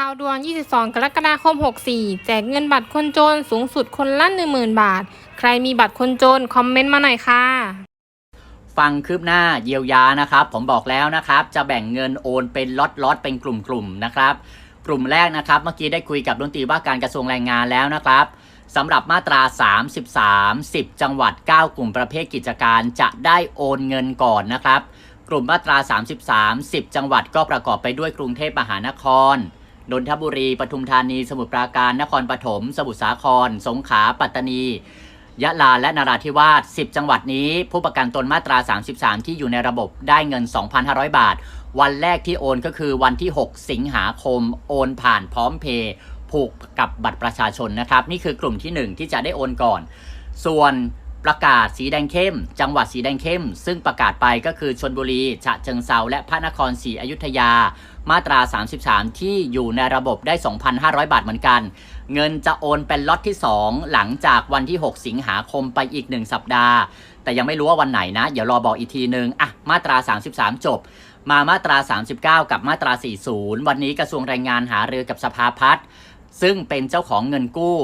ข่าวด่วน 22 กรกฎาคม 64 แจกเงินบัตรคนจนสูงสุดคนละ 10,000 บาท ใครมีบัตรคนจน คอมเมนต์มาหน่อยค่ะ ฟังคืบหน้าเยียวยานะครับ ผมบอกแล้วนะครับ จะแบ่งเงินโอนเป็นล็อตๆเป็นกลุ่มๆนะครับ กลุ่มแรกนะครับ เมื่อกี้ได้คุยกับดนตรีว่าการกระทรวงแรงงานแล้วนะครับสำหรับมาตรา 33 10 จังหวัด 9 กลุ่มประเภทกิจการจะได้โอนเงินก่อนนะครับ กลุ่มมาตรา 33 10 จังหวัดก็ประกอบไปด้วยกรุงเทพมหานคร นนทบุรีปทุมธานี สมุทรปราการ นครปฐม สมุทรสาคร สงขลา ปัตตานี ยะลา และนราธิวาส 10 จังหวัดนี้ ผู้ประกันตนมาตรา 33 ที่อยู่ในระบบได้เงิน 2,500 บาท วันแรกที่โอนก็คือวันที่ 6 สิงหาคม โอนผ่านพร้อมเพย์ผูกกับบัตรประชาชนนะครับ นี่คือกลุ่มที่ 1 ที่จะได้โอนก่อน ส่วน ประกาศสีแดงเข้ม จังหวัดสีแดงเข้ม ซึ่งประกาศไปก็คือชนบุรี ฉะเชิงเซาและพระนครศรีอยุธยา มาตรา 33 ที่อยู่ในระบบได้ 2,500 บาทเหมือนกัน เงินจะโอนเป็นล็อตที่ 2 หลังจากวันที่ 6 สิงหาคมไปอีก 1 สัปดาห์ แต่ยังไม่รู้ว่าวันไหนนะ เดี๋ยวรอบอกอีกทีนึงอะมาตรา 33 จบ มามาตรา 39 กับมาตรา 40 วันนี้กระทรวงแรงงานหารือกับสภาพัฒน์ซึ่งเป็นเจ้าของเงินกู้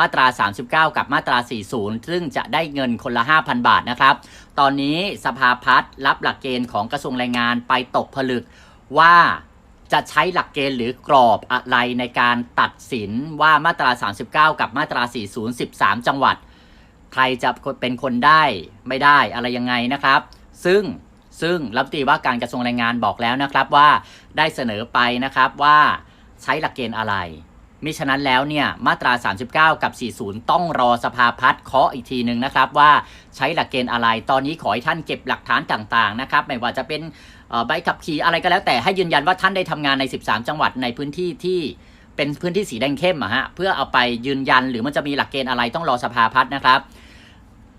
มาตรา 39 กับมาตรา 40 ซึ่งจะได้เงินคนละ 5,000 บาทนะครับ ตอนนี้สภาพัฒน์รับหลักเกณฑ์ของกระทรวงแรงงานไปตกผลึกว่าจะใช้หลักเกณฑ์หรือกรอบอะไรในการตัดสินว่ามาตรา 39 กับมาตรา 40 13 จังหวัด ใครจะเป็นคนได้ไม่ได้อะไรยังไงนะครับ ซึ่งซึ่งรัฐมนตรีว่าการกระทรวงแรงงานบอกแล้วนะครับว่าได้เสนอไปนะครับว่าใช้หลักเกณฑ์อะไร มิฉะนั้นแล้วเนี่ยมาตรา 39 กับ 40 ต้องรอสภาพัฒน์เคาะอีกทีหนึ่งนะครับ ว่าใช้หลักเกณฑ์อะไร ตอนนี้ขอให้ท่านเก็บหลักฐานต่างๆนะครับไม่ว่าจะเป็นใบขับขี่อะไรก็แล้วแต่ให้ยืนยันว่าท่านได้ทำงานใน 13 จังหวัดในพื้นที่ที่เป็นพื้นที่สีแดงเข้มอะฮะเพื่อเอาไปยืนยันหรือมันจะมีหลักเกณฑ์อะไรต้องรอสภาพัฒน์นะครับ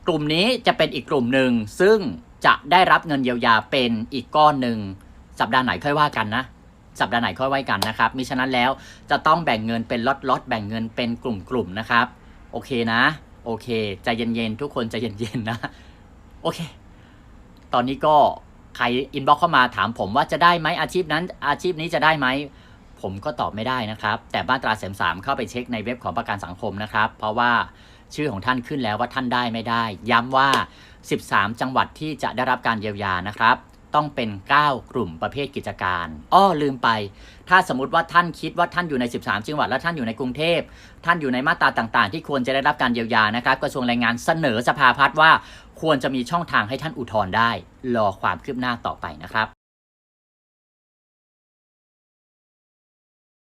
กลุ่มนี้จะเป็นอีกกลุ่มหนึ่งซึ่งจะได้รับเงินเยียวยาเป็นอีกก้อนหนึ่งสัปดาห์ไหนค่อยว่ากันนะ สัปดาห์ไหนค่อยว่ากันนะครับมิฉะนั้นแล้วจะต้องแบ่งเงินเป็นล็อตๆแบ่งเงินเป็นกลุ่มๆนะครับ โอเคนะ โอเคใจเย็นๆทุกคนใจเย็นๆนะ โอเค ตอนนี้ก็ใครอินบ็อกเข้ามาถามผมว่าจะได้ไหมอาชีพนั้น อาชีพนี้จะได้ไหมผมก็ตอบไม่ได้นะครับ แต่มาตราเสมสามเข้าไปเช็คในเว็บของประกันสังคมนะครับ เพราะว่าชื่อของท่านขึ้นแล้วว่าท่านได้ไม่ได้ ย้ำว่า 13 จังหวัดที่จะได้รับการเยียวยานะครับ ต้องเป็น 9 กลุ่มประเภทกิจการ อ้อลืมไป ถ้าสมมติว่าท่านคิดว่าท่านอยู่ใน 13 จังหวัดและท่านอยู่ในกรุงเทพ ท่านอยู่ในมาตราต่างๆ ที่ควรจะได้รับการเยียวยานะครับกระทรวงแรงงานเสนอสภาพัฒน์ว่า ควรจะมีช่องทางให้ท่านอุทธรณ์ได้ รอความคืบหน้าต่อไปนะครับ